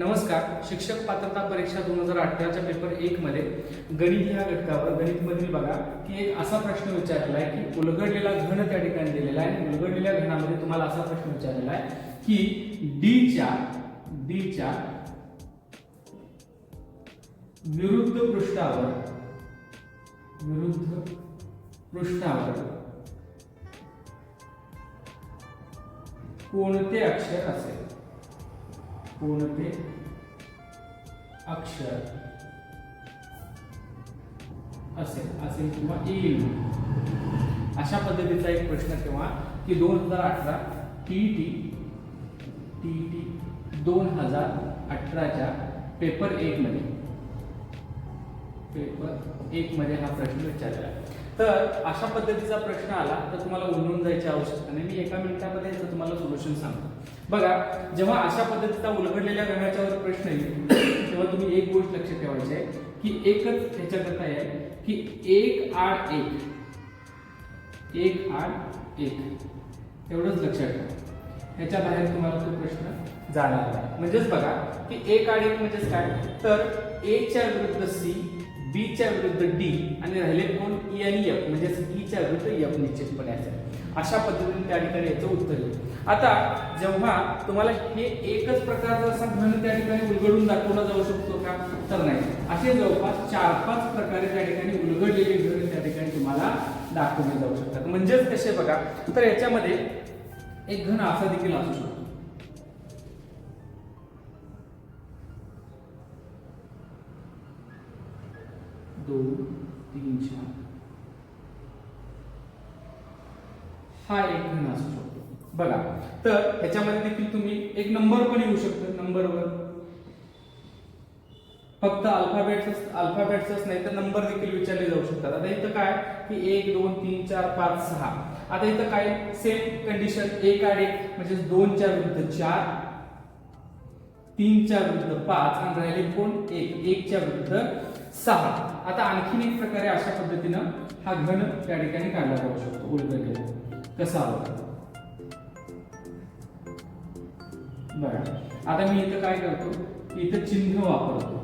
नमस्कार. शिक्षक पात्रता परीक्षा दोन हजार अठराच्या पेपर एक मध्ये गणित ह्या घटकावर गणितमधील बघा की एक असा प्रश्न विचारलेला आहे की उलगडलेला घन त्या ठिकाणी दिलेला आहे. आणि उलगडलेल्या घनामध्ये तुम्हाला असा प्रश्न विचारलेला आहे की डीच्या डीच्या विरुद्ध पृष्ठावर विरुद्ध पृष्ठावर कोणते अक्षर असेल? कोणते अक्षर. असेल असेल किंवा येईल. अशा पद्धतीचा एक प्रश्न किंवा की दोन हजार अठरा टी टी टी टी दोन हजार अठराच्या पेपर एक मध्ये. पेपर एक मध्ये हा प्रश्न विचारला. आहे तर अशा पद्धतीचा प्रश्न आला तर तुम्हाला उलगून जायची आवश्यकता नाही. मी एका मिनिटामध्ये याचं तुम्हाला सोल्युशन सांगतो. बघा जेव्हा अशा पद्धतीचा उलगडलेल्या गणाच्यावर प्रश्न येईल तेव्हा तुम्ही एक गोष्ट लक्षात ठेवायची आहे की एकच ह्याच्याकरता आहे की एक आठ एक. एक आठ एक. एवढंच लक्षात ठेवा. ह्याच्या बाहेर तुम्हाला तो प्रश्न जाणार नाही. म्हणजेच बघा की एक आड एक म्हणजेच काय? तर एच्या च्या विरुद्ध सी बी च्या विरुद्ध डी आणि राहिले कोण? ई आणि एफ म्हणजेच ई च्या विरुद्ध एफ निश्चितपणे असेल. अशा पद्धतीने त्या ठिकाणी याचं उत्तर येईल. आता जेव्हा तुम्हाला हे एकच प्रकारचा असा घन त्या ठिकाणी उलगडून दाखवला जाऊ शकतो का? तर नाही. असे जवळपास चार पाच प्रकारे त्या ठिकाणी उलगडलेले घन त्या ठिकाणी तुम्हाला दाखवले जाऊ शकतात. म्हणजेच कसे बघा? तर याच्यामध्ये एक घन असा देखील असू शकतो. दोन तीन चार. हा एक घन असू शकतो. बघा तर ह्याच्यामध्ये देखील तुम्ही एक नंबर पण येऊ शकतो नंबरवर. फक्त अल्फाबेट्स अल्फाबेट्सच नाही तर नंबर देखील विचारले जाऊ शकतात. आता इथं काय? की एक दोन तीन चार पाच सहा. आता इथं काय? सेम कंडिशन एक आड एक म्हणजे दोनच्या विरुद्ध चार तीनच्या विरुद्ध पाच आणि राहिले कोण? एक. एकच्या विरुद्ध सहा. आता आणखीन एक प्रकारे अशा पद्धतीनं हा घन त्या ठिकाणी काढला जाऊ शकतो. उलट कसा होता बर. आता मी इथं काय करतो? इथं चिन्ह वापरतो.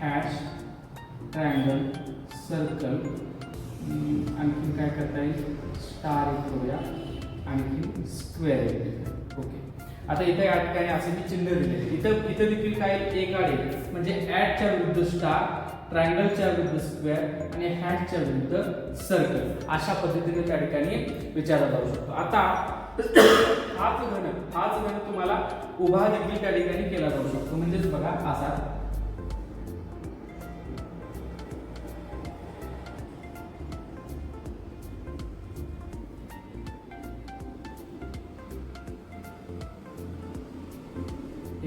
हॅश ट्रायंगल सर्कल आणखीन काय करता येईल? स्टार एक करूया. आणखी स्क्वेअर ओके आता इथे या ठिकाणी असे मी चिन्ह दिले इथं इथं देखील काय एक आड म्हणजे ऍडच्या विरुद्ध स्टार ट्रायंगलच्या विरुद्ध स्क्वेअर आणि हॅशच्या विरुद्ध सर्कल अशा पद्धतीने त्या ठिकाणी विचारला जाऊ शकतो. आता हाच घन हाच घन तुम्हाला उभा देखील त्या ठिकाणी केला जाऊ शकतो. म्हणजेच बघा असा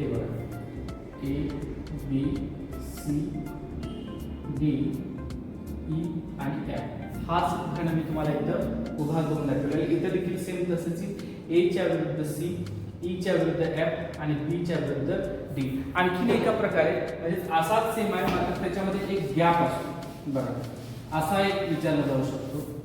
हे बघा. A B C D E आणि एफ हाच घन मी तुम्हाला इथं उभा करून दाखवलेला इथं देखील सेम तसंच ए च्या विरुद्ध सी ई e च्या विरुद्ध एफ आणि बी च्या विरुद्ध डी आणखीन एका प्रकारे म्हणजे असाच सेम आहे मात्र त्याच्यामध्ये एक गॅप असतो. बरोबर असा एक विचारला जाऊ शकतो.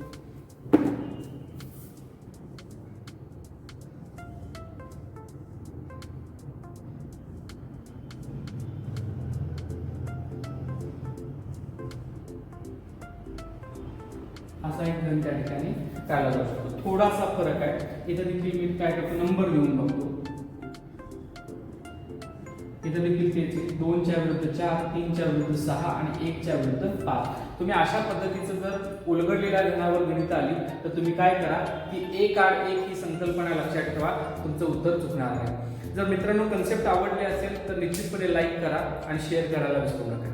असा एक घन त्या ठिकाणी काढला जाऊ शकतो. थोडासा फरक आहे. इथं देखील मी काय करतो नंबर देऊन बघतो. इथं देखील तेच दोनच्या विरुद्ध चार तीनच्या विरुद्ध सहा आणि एकच्या विरुद्ध पाच. तुम्ही अशा पद्धतीचं जर उलगडलेल्या गणावर गणित आली तर तुम्ही काय करा की एक आड एक ही संकल्पना लक्षात ठेवा. तुमचं उत्तर चुकणार नाही. जर मित्रांनो कन्सेप्ट आवडले असेल तर निश्चितपणे लाईक करा आणि शेअर करायला विसरू नका.